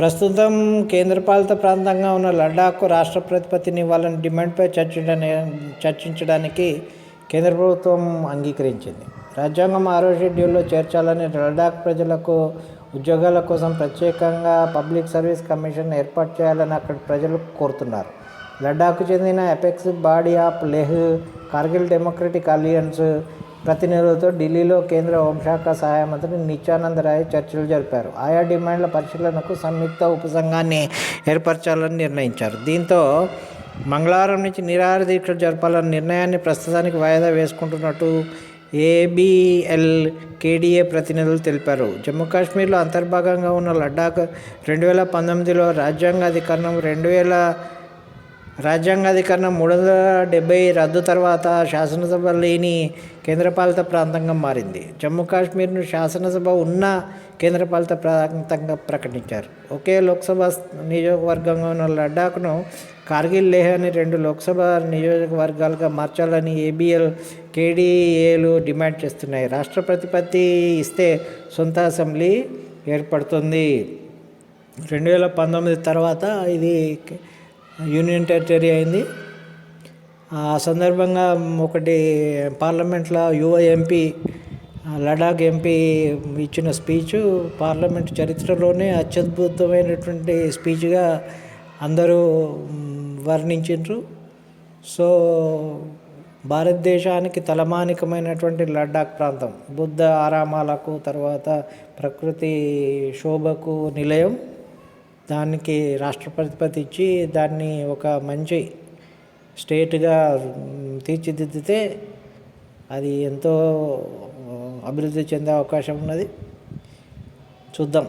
ప్రస్తుతం కేంద్రపాలిత ప్రాంతంగా ఉన్న లడాఖ్కు రాష్ట్ర ప్రతిపత్తిని ఇవ్వాలని డిమాండ్పై చర్చించడానికి చర్చించడానికి కేంద్ర ప్రభుత్వం అంగీకరించింది. రాజ్యాంగం ఆరో షెడ్యూల్లో చేర్చాలని లడాఖ్ ప్రజలకు ఉద్యోగాల కోసం ప్రత్యేకంగా పబ్లిక్ సర్వీస్ కమిషన్ ఏర్పాటు చేయాలని అక్కడ ప్రజలు కోరుతున్నారు. లడాఖ్కు చెందిన apex body of Leh Kargil democratic alliance ప్రతినిధులతో ఢిల్లీలో కేంద్ర హోంశాఖ సహాయ మంత్రి నిత్యానంద్ రాయ్ చర్చలు జరిపారు. ఆయా డిమాండ్ల పరిశీలనకు సంయుక్త ఉపసంఘాన్ని ఏర్పరచాలని నిర్ణయించారు. దీంతో మంగళవారం నుంచి నిరాహార దీక్షలు జరపాలన్న నిర్ణయాన్ని ప్రస్తుతానికి వాయిదా వేసుకుంటున్నట్టు ఏబిఎల్ కేడిఏ ప్రతినిధులు తెలిపారు. జమ్మూ కాశ్మీర్లో అంతర్భాగంగా ఉన్న లడ్డాఖ్ రెండు వేల పంతొమ్మిదిలో రాజ్యాంగ అధికరణం రెండు వేల రాజ్యాంగాధికరణం మూడు వందల డెబ్బై రద్దు తర్వాత శాసనసభ లేని కేంద్రపాలిత ప్రాంతంగా మారింది. జమ్మూ కాశ్మీర్ను శాసనసభ ఉన్న కేంద్రపాలిత ప్రాంతంగా ప్రకటించారు. ఒకే లోక్సభ నియోజకవర్గంగా ఉన్న లడ్డాఖ్ను కార్గిల్ లేహ్ అని రెండు లోక్సభ నియోజకవర్గాలుగా మార్చాలని ఏబిఎల్ కేడీఏలు డిమాండ్ చేస్తున్నాయి. రాష్ట్ర ప్రతిపత్తి ఇస్తే సొంత అసెంబ్లీ ఏర్పడుతుంది. రెండు వేల పంతొమ్మిది తర్వాత ఇది యూనియన్ టెరిటరీ అయింది. ఆ సందర్భంగా ఒకటి పార్లమెంట్లో యువ ఎంపీ లడాక్ ఎంపీ ఇచ్చిన స్పీచ్ పార్లమెంట్ చరిత్రలోనే అత్యద్భుతమైనటువంటి స్పీచ్గా అందరూ వర్ణించారు సో భారతదేశానికి తలమానికమైనటువంటి లడాక్ ప్రాంతం బుద్ధ ఆరామాలకు తర్వాత ప్రకృతి శోభకు నిలయం. దానికి రాష్ట్ర ప్రతిపత్తి ఇచ్చి దాన్ని ఒక మంచి స్టేట్గా తీర్చిదిద్దితే అది ఎంతో అభివృద్ధి చెందే అవకాశం ఉన్నది. చూద్దాం.